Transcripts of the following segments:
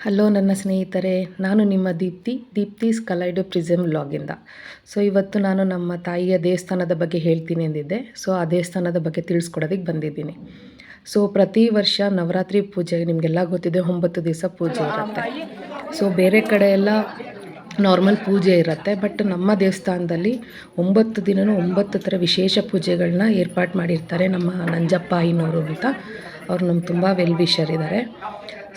Hello ನನ್ನ ಸ್ನೇಹಿತರೆ, ನಾನು ನಿಮ್ಮ ದೀಪ್ತಿ ದೀಪ್ತೀಸ್ ಕಲೈಡೋ ಪ್ರಿಸಮ್ ಲಾಗಿಂದ ಸೊ, ಇವತ್ತು ನಾನು ನಮ್ಮ ತಾಯಿಯ ದೇವಸ್ಥಾನದ ಬಗ್ಗೆ ಹೇಳ್ತೀನಿ ಎಂದಿದ್ದೆ. ಸೊ, ಆ ದೇವಸ್ಥಾನದ ಬಗ್ಗೆ ತಿಳಿಸ್ಕೊಡೋದಕ್ಕೆ ಬಂದಿದ್ದೀನಿ. ಸೊ, ಪ್ರತಿ ವರ್ಷ ನವರಾತ್ರಿ ಪೂಜೆ, ನಿಮಗೆಲ್ಲ ಗೊತ್ತಿದೆ, ಒಂಬತ್ತು ದಿವಸ ಪೂಜೆ ಇರುತ್ತೆ. ಸೊ, ಬೇರೆ ಕಡೆ ಎಲ್ಲ ನಾರ್ಮಲ್ ಪೂಜೆ ಇರುತ್ತೆ, ಬಟ್ ನಮ್ಮ ದೇವಸ್ಥಾನದಲ್ಲಿ ಒಂಬತ್ತು ದಿನವೂ ಒಂಬತ್ತು ಥರ ವಿಶೇಷ ಪೂಜೆಗಳನ್ನ ಏರ್ಪಾಟ್ ಮಾಡಿರ್ತಾರೆ ನಮ್ಮ ನಂಜಪ್ಪ ಐನವರು ಅಂತ. ಅವ್ರು ನಮ್ಮ ತುಂಬ ವೆಲ್ ವಿಷರ್ ಇದ್ದಾರೆ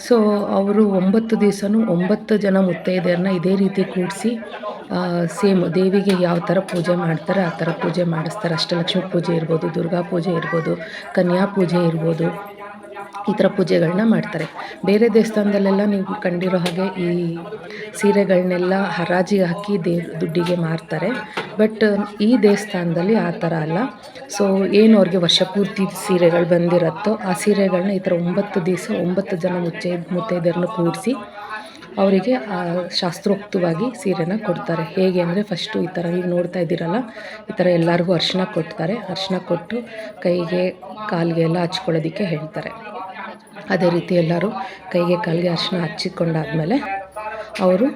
ಸೊ ಅವರು ಒಂಬತ್ತು ದಿವಸನೂ ಒಂಬತ್ತು ಜನ ಮುತ್ತೈದೆಯರನ್ನ ಇದೇ ರೀತಿ ಕೂಡಿಸಿ ಸೇಮ್ ದೇವಿಗೆ ಯಾವ ಥರ ಪೂಜೆ ಮಾಡ್ತಾರೆ ಆ ಥರ ಪೂಜೆ ಮಾಡಿಸ್ತಾರೆ. ಅಷ್ಟಲಕ್ಷ್ಮಿ ಪೂಜೆ ಇರ್ಬೋದು, ದುರ್ಗಾ ಪೂಜೆ ಇರ್ಬೋದು, ಕನ್ಯಾ ಪೂಜೆ ಇರ್ಬೋದು, ಈ ಥರ ಪೂಜೆಗಳನ್ನ ಮಾಡ್ತಾರೆ. ಬೇರೆ ದೇವಸ್ಥಾನದಲ್ಲೆಲ್ಲ ನೀವು ಕಂಡಿರೋ ಹಾಗೆ ಈ ಸೀರೆಗಳನ್ನೆಲ್ಲ ಹರಾಜಿಗೆ ಹಾಕಿ ದೇವ್ ದುಡ್ಡಿಗೆ ಮಾರ್ತಾರೆ. ಬಟ್ ಈ ದೇವಸ್ಥಾನದಲ್ಲಿ ಆ ಥರ ಅಲ್ಲ. ಸೊ, ಏನು ಅವ್ರಿಗೆ ವರ್ಷಪೂರ್ತಿ ಸೀರೆಗಳು ಬಂದಿರುತ್ತೋ, ಆ ಸೀರೆಗಳನ್ನ ಈ ಥರ ಒಂಬತ್ತು ದಿವಸ, ಒಂಬತ್ತು ಜನ ಮುಚ್ಚೆ, ಮುತ್ತೈದೆಯರನ್ನು ಕೂಡಿಸಿ ಅವರಿಗೆ ಶಾಸ್ತ್ರೋಕ್ತವಾಗಿ ಸೀರೆನ ಕೊಡ್ತಾರೆ. ಹೇಗೆ ಅಂದರೆ, ಫಸ್ಟು ಈ ಥರ ನೀವು ನೋಡ್ತಾ ಇದ್ದೀರಲ್ಲ, ಈ ಥರ ಎಲ್ಲರಿಗೂ ಅರ್ಶಿನ ಕೊಡ್ತಾರೆ. ಅರ್ಶಿನ ಕೊಟ್ಟು ಕೈಗೆ, ಕಾಲಿಗೆ ಎಲ್ಲ ಹಚ್ಕೊಳ್ಳೋದಕ್ಕೆ ಹೇಳ್ತಾರೆ. ಅದೇ ರೀತಿ ಎಲ್ಲರೂ ಕೈಗೆ, ಕಾಲಿಗೆ ಅರ್ಶಿನ ಹಚ್ಚಿಕೊಂಡಾದ್ಮೇಲೆ ಅವರು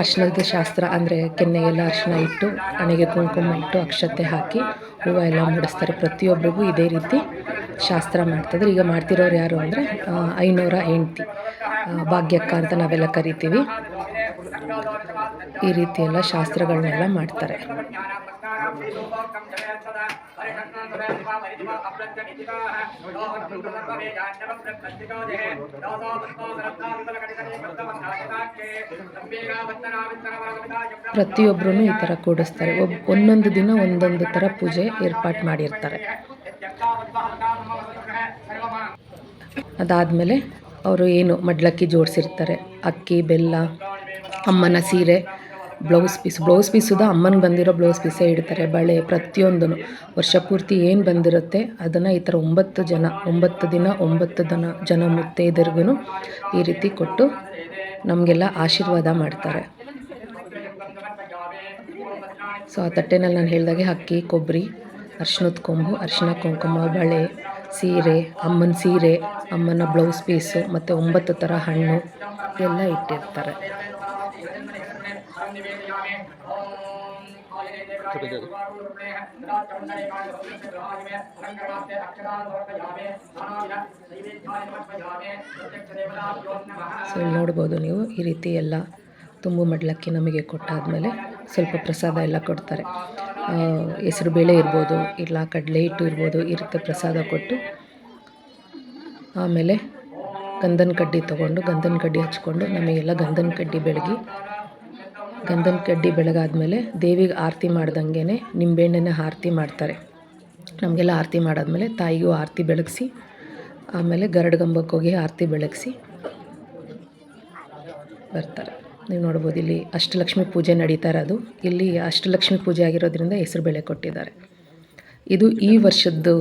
ಅರ್ಶಿನದ ಶಾಸ್ತ್ರ ಅಂದರೆ ಕೆನ್ನೆಗೆಲ್ಲ ಅರ್ಶನ ಇಟ್ಟು, ಹಣೆಗೆ ಕುಂಕುಮ ಇಟ್ಟು, ಅಕ್ಷತೆ ಹಾಕಿ ಹೂವು ಎಲ್ಲ ಮೂಡಿಸ್ತಾರೆ. ಪ್ರತಿಯೊಬ್ಬರಿಗೂ ಇದೇ ರೀತಿ ಶಾಸ್ತ್ರ ಮಾಡ್ತಿದ್ರು. ಈಗ ಮಾಡ್ತಿರೋರು ಯಾರು ಅಂದರೆ ಐನೂರ ಹೆಂಡ್ತಿ ಭಾಗ್ಯಕ್ಕ ಅಂತ ನಾವೆಲ್ಲ ಕರಿತೀವಿ. ಈ ರೀತಿ ಎಲ್ಲ ಶಾಸ್ತ್ರಗಳನ್ನೆಲ್ಲ ಮಾಡ್ತಾರೆ. ಪ್ರತಿಯೊಬ್ಬರೂ ಈ ಥರ ಕೂಡಿಸ್ತಾರೆ. ಒಬ್ಬ ಒಂದೊಂದು ದಿನ ಒಂದೊಂದು ಥರ ಪೂಜೆ ಏರ್ಪಾಟ್ ಮಾಡಿರ್ತಾರೆ. ಅದಾದಮೇಲೆ ಅವರು ಏನು ಮಡ್ಲಕ್ಕಿ ಜೋಡಿಸಿರ್ತಾರೆ. ಅಕ್ಕಿ, ಬೆಲ್ಲ, ಅಮ್ಮನ ಸೀರೆ. ಬ್ಲೌಸ್ ಪೀಸ್ ಬ್ಲೌಸ್ ಪೀಸ್ ಸುದ ಅಮ್ಮನಿಗೆ ಬಂದಿರೋ ಬ್ಲೌಸ್ ಪೀಸೇ ಇಡ್ತಾರೆ. ಬಳೆ ಪ್ರತಿಯೊಂದೂ ವರ್ಷ ಪೂರ್ತಿ ಏನು ಬಂದಿರುತ್ತೆ? ಅದನ್ನು ಈ ಥರ ಒಂಬತ್ತು ಜನ, ಒಂಬತ್ತು ದಿನ, ಒಂಬತ್ತು ದನ, ಜನ ಮುತ್ತೈದರ್ಗೂ ಈ ರೀತಿ ಕೊಟ್ಟು ನಮಗೆಲ್ಲ ಆಶೀರ್ವಾದ ಮಾಡ್ತಾರೆ. ಸೊ, ಆ ತಟ್ಟೆನಲ್ಲಿ ನಾನು ಹೇಳಿದಾಗೆ ಅಕ್ಕಿ, ಕೊಬ್ಬರಿ ಅರ್ಶಿನದ ಕೊಂಬು ಅರ್ಶಿನ ಕುಂಕುಮ, ಬಳೆ, ಸೀರೆ, ಅಮ್ಮನ ಸೀರೆ, ಅಮ್ಮನ ಬ್ಲೌಸ್ ಪೀಸು ಮತ್ತು ಒಂಬತ್ತು ಥರ ಹಣ್ಣು ಎಲ್ಲ ಇಟ್ಟಿರ್ತಾರೆ. ಸೊ ಇಲ್ಲಿ ನೋಡ್ಬೋದು ನೀವು ಈ ರೀತಿ ಎಲ್ಲ ತುಂಬು ಮಡ್ಲಕ್ಕಿ ನಮಗೆ ಕೊಟ್ಟಾದಮೇಲೆ ಸ್ವಲ್ಪ ಪ್ರಸಾದ ಎಲ್ಲ ಕೊಡ್ತಾರೆ. ಹೆಸರು ಬೇಳೆ ಇರ್ಬೋದು, ಇಲ್ಲ ಕಡಲೆ ಹಿಟ್ಟು ಇರ್ಬೋದು, ಈ ರೀತಿ ಪ್ರಸಾದ ಕೊಟ್ಟು ಆಮೇಲೆ ಗಂಧನ ಕಡ್ಡಿ ತೊಗೊಂಡು, ಗಂಧನ ಕಡ್ಡಿ ಹಚ್ಕೊಂಡು ನಮಗೆಲ್ಲ ಗಂಧನ ಕಡ್ಡಿ ಬೆಳಗಿ ಗಂಧನ ಕಡ್ಡಿ ಬೆಳಗಾದ್ಮೇಲೆ ದೇವಿಗೆ ಆರತಿ ಮಾಡ್ದಂಗೆ ನಿಂಬೆಹಣ್ಣನ್ನ ಆರತಿ ಮಾಡ್ತಾರೆ. ನಮಗೆಲ್ಲ ಆರತಿ ಮಾಡಾದ್ಮೇಲೆ ತಾಯಿಗೂ ಆರತಿ ಬೆಳಗಿಸಿ, ಆಮೇಲೆ ಗರಡ್ಗಂಬಕ್ಕೆ ಹೋಗಿ ಆರತಿ ಬೆಳಗಿಸಿ ಬರ್ತಾರೆ. ನೀವು ನೋಡ್ಬೋದು ಇಲ್ಲಿ ಅಷ್ಟಲಕ್ಷ್ಮಿ ಪೂಜೆ ನಡೀತಾ ಇರೋದು. ಇಲ್ಲಿ ಅಷ್ಟಲಕ್ಷ್ಮಿ ಪೂಜೆ ಆಗಿರೋದ್ರಿಂದ ಹೆಸರು ಬೆಳೆ ಕೊಟ್ಟಿದ್ದಾರೆ. ಇದು ಈ ವರ್ಷದ್ದು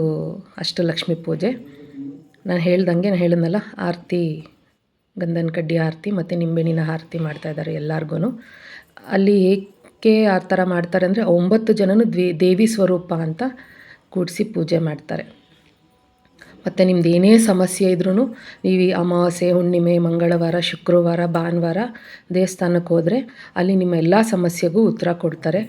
ಅಷ್ಟಲಕ್ಷ್ಮಿ ಪೂಜೆ. ನಾನು ಹೇಳ್ದಂಗೆ, ನಾನು ಹೇಳಿದ್ನಲ್ಲ ಆರತಿ ಗಂಧನ ಕಡ್ಡಿ ಆರತಿ ಮತ್ತು ನಿಂಬೆಣ್ಣಿನ ಆರತಿ ಮಾಡ್ತಾಯಿದ್ದಾರೆ ಎಲ್ಲರಿಗೂ ಅಲ್ಲಿ ಏಕೆ ಆ ಥರ ಮಾಡ್ತಾರೆ ಅಂದರೆ ಒಂಬತ್ತು ಜನನು ದ್ವಿ, ದೇವಿ ಸ್ವರೂಪ ಅಂತ ಕೂಡಿಸಿ ಪೂಜೆ ಮಾಡ್ತಾರೆ. ಮತ್ತು ನಿಮ್ದು ಏನೇ ಸಮಸ್ಯೆ ಇದ್ರೂ ನೀವು ಅಮಾವಾಸ್ಯೆ, ಹುಣ್ಣಿಮೆ, ಮಂಗಳವಾರ, ಶುಕ್ರವಾರ, ಭಾನುವಾರ ದೇವಸ್ಥಾನಕ್ಕೆ ಹೋದರೆ ಅಲ್ಲಿ ನಿಮ್ಮ ಎಲ್ಲ ಸಮಸ್ಯೆಗೂ ಉತ್ತರ ಕೊಡ್ತಾರೆ.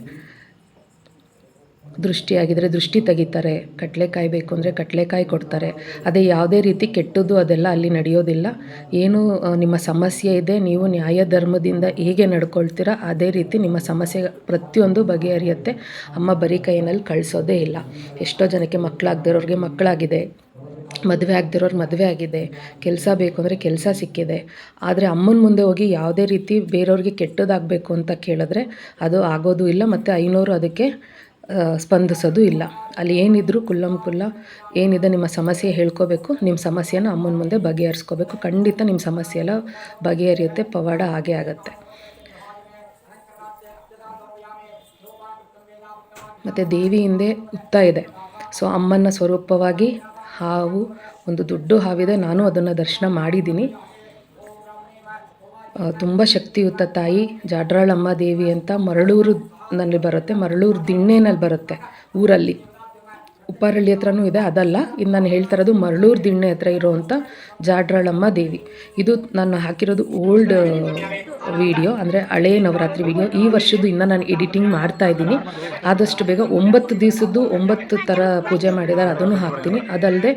ದೃಷ್ಟಿಯಾಗಿದ್ದರೆ ದೃಷ್ಟಿ ತೆಗಿತಾರೆ. ಕಡಲೆಕಾಯಿ ಬೇಕು ಅಂದರೆ ಕಡಲೆಕಾಯಿ ಕೊಡ್ತಾರೆ. ಅದೇ ಯಾವುದೇ ರೀತಿ ಕೆಟ್ಟದ್ದು ಅದೆಲ್ಲ ಅಲ್ಲಿ ನಡೆಯೋದಿಲ್ಲ. ಏನು ನಿಮ್ಮ ಸಮಸ್ಯೆ ಇದೆ, ನೀವು ನ್ಯಾಯ ಧರ್ಮದಿಂದ ಹೇಗೆ ನಡ್ಕೊಳ್ತೀರ, ಅದೇ ರೀತಿ ನಿಮ್ಮ ಸಮಸ್ಯೆ ಪ್ರತಿಯೊಂದು ಬಗೆಹರಿಯುತ್ತೆ. ಅಮ್ಮ ಬರೀ ಕೈನಲ್ಲಿ ಕಳಿಸೋದೇ ಇಲ್ಲ. ಎಷ್ಟೋ ಜನಕ್ಕೆ ಮಕ್ಕಳಾಗ್ದಿರೋರಿಗೆ ಮಕ್ಕಳಾಗಿದೆ. ಮದುವೆ ಆಗದಿರೋರು ಮದುವೆ ಆಗಿದೆ. ಕೆಲಸ ಬೇಕು ಅಂದರೆ ಕೆಲಸ ಸಿಕ್ಕಿದೆ. ಆದರೆ ಅಮ್ಮನ ಮುಂದೆ ಹೋಗಿ ಯಾವುದೇ ರೀತಿ ಬೇರೆಯವ್ರಿಗೆ ಕೆಟ್ಟದಾಗಬೇಕು ಅಂತ ಕೇಳಿದ್ರೆ ಅದು ಆಗೋದು ಇಲ್ಲ. ಮತ್ತು ಐನೂರು ಅದಕ್ಕೆ ಸ್ಪಂದಿಸೋದು ಇಲ್ಲ. ಅಲ್ಲಿ ಏನಿದ್ರು ಕುಲ್ಲಂ ಕುಲ್ಲ, ಏನಿದೆ ನಿಮ್ಮ ಸಮಸ್ಯೆ ಹೇಳ್ಕೋಬೇಕು, ನಿಮ್ಮ ಸಮಸ್ಯೆನ ಅಮ್ಮನ ಮುಂದೆ ಬಗೆಹರಿಸ್ಕೋಬೇಕು. ಖಂಡಿತ ನಿಮ್ಮ ಸಮಸ್ಯೆ ಎಲ್ಲ ಬಗೆಹರಿಯುತ್ತೆ, ಪವಾಡ ಹಾಗೆ ಆಗುತ್ತೆ. ಮತ್ತು ದೇವಿ ಹಿಂದೆ ಉತ್ತ ಇದೆ. ಸೊ ಅಮ್ಮನ ಸ್ವರೂಪವಾಗಿ ಹಾವು, ಒಂದು ದೊಡ್ಡ ಹಾವಿದೆ. ನಾನು ಅದನ್ನು ದರ್ಶನ ಮಾಡಿದ್ದೀನಿ. ತುಂಬ ಶಕ್ತಿಯುತ ತಾಯಿ ಜಾಡ್ರಾಳಮ್ಮ ದೇವಿ ಅಂತ ಮರಳೂರು ನಲ್ಲಿ ಬರುತ್ತೆ. ಮರಳೂರು ದಿಣ್ಣೆನಲ್ಲಿ ಬರುತ್ತೆ ಊರಲ್ಲಿ. ಉಪ್ಪಾರಳ್ಳಿ ಹತ್ರನೂ ಇದೆ. ಅದಲ್ಲ ಇದು ನಾನು ಹೇಳ್ತಾ ಇರೋದು ಮರಳೂರು ದಿಣ್ಣೆ ಹತ್ರ ಇರೋವಂಥ ಜಾಡ್ರಾಳಮ್ಮ ದೇವಿ. ಇದು ನಾನು ಹಾಕಿರೋದು ಓಲ್ಡ್ ವಿಡಿಯೋ, ಅಂದರೆ ಹಳೇ ನವರಾತ್ರಿ ವಿಡಿಯೋ. ಈ ವರ್ಷದ್ದು ಇನ್ನೂ ನಾನು ಎಡಿಟಿಂಗ್ ಮಾಡ್ತಾ ಇದ್ದೀನಿ. ಆದಷ್ಟು ಬೇಗ ಒಂಬತ್ತು ದಿವಸದ್ದು ಒಂಬತ್ತು ಥರ ಪೂಜೆ ಮಾಡಿದ್ದಾರೆ, ಅದನ್ನು ಹಾಕ್ತೀನಿ. ಅದಲ್ಲದೆ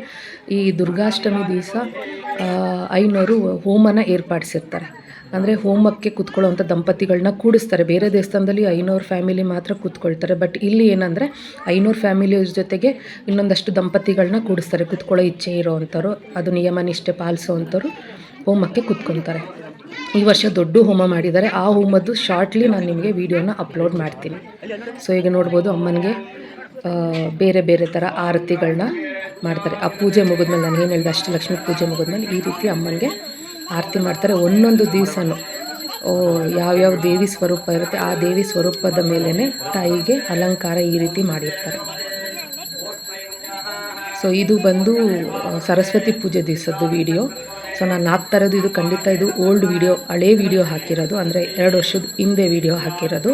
ಈ ದುರ್ಗಾಷ್ಟಮಿ ದಿವಸ ಐನೂರು ಹೋಮನ ಏರ್ಪಡಿಸಿರ್ತಾರೆ. ಅಂದರೆ ಹೋಮಕ್ಕೆ ಕೂತ್ಕೊಳ್ಳೋವಂಥ ದಂಪತಿಗಳನ್ನ ಕೂಡಿಸ್ತಾರೆ. ಬೇರೆ ದೇವಸ್ಥಾನದಲ್ಲಿ ಐನೂರು ಫ್ಯಾಮಿಲಿ ಮಾತ್ರ ಕೂತ್ಕೊಳ್ತಾರೆ. ಬಟ್ ಇಲ್ಲಿ ಏನಂದರೆ ಐನೂರು ಫ್ಯಾಮಿಲಿ ಜೊತೆಗೆ ಇನ್ನೊಂದಷ್ಟು ದಂಪತಿಗಳನ್ನ ಕೂಡಿಸ್ತಾರೆ. ಕೂತ್ಕೊಳ್ಳೋ ಇಚ್ಛೆ ಇರೋವಂಥವ್ರು, ಅದು ನಿಯಮ ನಿಷ್ಠೆ ಪಾಲಿಸೋವಂಥವ್ರು ಹೋಮಕ್ಕೆ ಕೂತ್ಕೊಳ್ತಾರೆ ಈ ವರ್ಷ ದೊಡ್ಡ ಹೋಮ ಮಾಡಿದ್ದಾರೆ. ಆ ಹೋಮದ್ದು ಶಾರ್ಟ್ಲಿ ನಾನು ನಿಮಗೆ ವೀಡಿಯೋನ ಅಪ್ಲೋಡ್ ಮಾಡ್ತೀನಿ. ಸೊ ಈಗ ನೋಡ್ಬೋದು ಅಮ್ಮನಿಗೆ ಬೇರೆ ಬೇರೆ ಥರ ಆರತಿಗಳನ್ನ ಮಾಡ್ತಾರೆ. ಆ ಪೂಜೆ ಮುಗಿದ್ಮೇಲೆ ನಾನು ಏನು ಹೇಳಿದೆ, ಅಷ್ಟಲಕ್ಷ್ಮಿ ಪೂಜೆ ಮುಗಿದ್ಮೇಲೆ ಈ ರೀತಿ ಅಮ್ಮನಿಗೆ ಆರತಿ ಮಾಡ್ತಾರೆ ಒಂದೊಂದು ದಿವಸನೂ. ಯಾವ್ಯಾವ ದೇವಿ ಸ್ವರೂಪ ಇರುತ್ತೆ ಆ ದೇವಿ ಸ್ವರೂಪದ ಮೇಲೇ ತಾಯಿಗೆ ಅಲಂಕಾರ ಈ ರೀತಿ ಮಾಡಿರ್ತಾರೆ. ಸೊ, ಇದು ಬಂದು ಸರಸ್ವತಿ ಪೂಜೆ ದಿವಸದ್ದು ವಿಡಿಯೋ. ಸೊ, ನಾನು ಹಾಕ್ತಾ ಇರೋದು ಇದು, ಖಂಡಿತ ಇದು ಓಲ್ಡ್ ವಿಡಿಯೋ, ಹಳೆ ವಿಡಿಯೋ ಹಾಕಿರೋದು. ಅಂದರೆ ಎರಡು ವರ್ಷದ ಹಿಂದೆ ವಿಡಿಯೋ ಹಾಕಿರೋದು.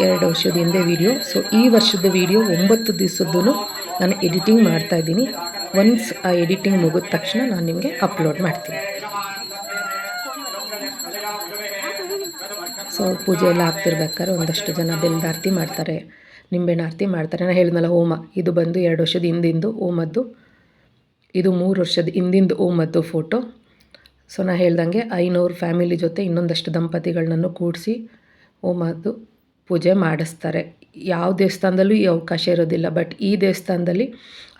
ಎರಡು ವರ್ಷದ ಹಿಂದೆ ವಿಡಿಯೋ. ಸೊ, ಈ ವರ್ಷದ ವಿಡಿಯೋ ಒಂಬತ್ತು ದಿವಸದ್ದು ನಾನು ಎಡಿಟಿಂಗ್ ಮಾಡ್ತಾ ಇದ್ದೀನಿ. ಒನ್ಸ್ ಆ ಎಡಿಟಿಂಗ್ ಮುಗಿದ ತಕ್ಷಣ ನಾನು ನಿಮಗೆ ಅಪ್ಲೋಡ್ ಮಾಡ್ತೀನಿ. ಸೊ ಪೂಜೆ ಎಲ್ಲ ಆಗ್ತಿರ್ಬೇಕಾದ್ರೆ ಒಂದಷ್ಟು ಜನ ಬೆಲ್ದಾರತಿ ಮಾಡ್ತಾರೆ. ನಿಂಬೆಹಣ್ಣು ಆರತಿ ಮಾಡ್ತಾರೆ. ನಾನು ಹೇಳಿದ್ನಲ್ಲ ಹೋಮ ಇದು ಬಂದು ಎರಡು ವರ್ಷದ ಹಿಂದಿಂದು ಹೋಮದ್ದು ಇದು ಮೂರು ವರ್ಷದ ಹಿಂದಿಂದು ಹೋಮದ್ದು ಫೋಟೋ ಸೊ ನಾನು ಹೇಳ್ದಂಗೆ ಐನೂರು ಫ್ಯಾಮಿಲಿ ಜೊತೆ ಇನ್ನೊಂದಷ್ಟು ದಂಪತಿಗಳನ್ನೂ ಕೂಡಿಸಿ ಹೋಮದ್ದು ಪೂಜೆ ಮಾಡಿಸ್ತಾರೆ. ಯಾವ ದೇವಸ್ಥಾನದಲ್ಲೂ ಈ ಅವಕಾಶ ಇರೋದಿಲ್ಲ. ಬಟ್ ಈ ದೇವಸ್ಥಾನದಲ್ಲಿ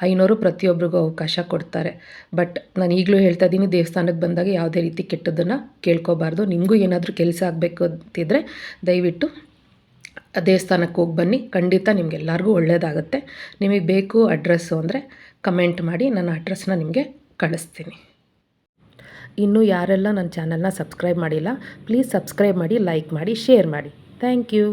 ಐನೂರು ಪ್ರತಿಯೊಬ್ಬರಿಗೂ ಅವಕಾಶ ಕೊಡ್ತಾರೆ. ಬಟ್ ನಾನು ಈಗಲೂ ಹೇಳ್ತಾ ಇದ್ದೀನಿ, ದೇವಸ್ಥಾನಕ್ಕೆ ಬಂದಾಗ ಯಾವುದೇ ರೀತಿ ಕೆಟ್ಟದನ್ನು ಕೇಳ್ಕೋಬಾರ್ದು. ನಿಮಗೂ ಏನಾದರೂ ಕೆಲಸ ಆಗಬೇಕು ಅಂತಿದ್ರೆ ದಯವಿಟ್ಟು ದೇವಸ್ಥಾನಕ್ಕೆ ಹೋಗಿ ಬನ್ನಿ. ಖಂಡಿತ ನಿಮಗೆಲ್ಲರಿಗೂ ಒಳ್ಳೆಯದಾಗುತ್ತೆ ನಿಮಗೆ ಬೇಕು ಅಡ್ರೆಸ್ಸು ಅಂದರೆ ಕಮೆಂಟ್ ಮಾಡಿ ನನ್ನ ಅಡ್ರೆಸ್ನ ನಿಮಗೆ ಕಳಿಸ್ತೀನಿ. ಇನ್ನೂ ಯಾರೆಲ್ಲ ನನ್ನ ಚಾನಲ್ನ ಸಬ್ಸ್ಕ್ರೈಬ್ ಮಾಡಿಲ್ಲ ಪ್ಲೀಸ್ ಸಬ್ಸ್ಕ್ರೈಬ್ ಮಾಡಿ ಲೈಕ್ ಮಾಡಿ ಶೇರ್ ಮಾಡಿ. Thank you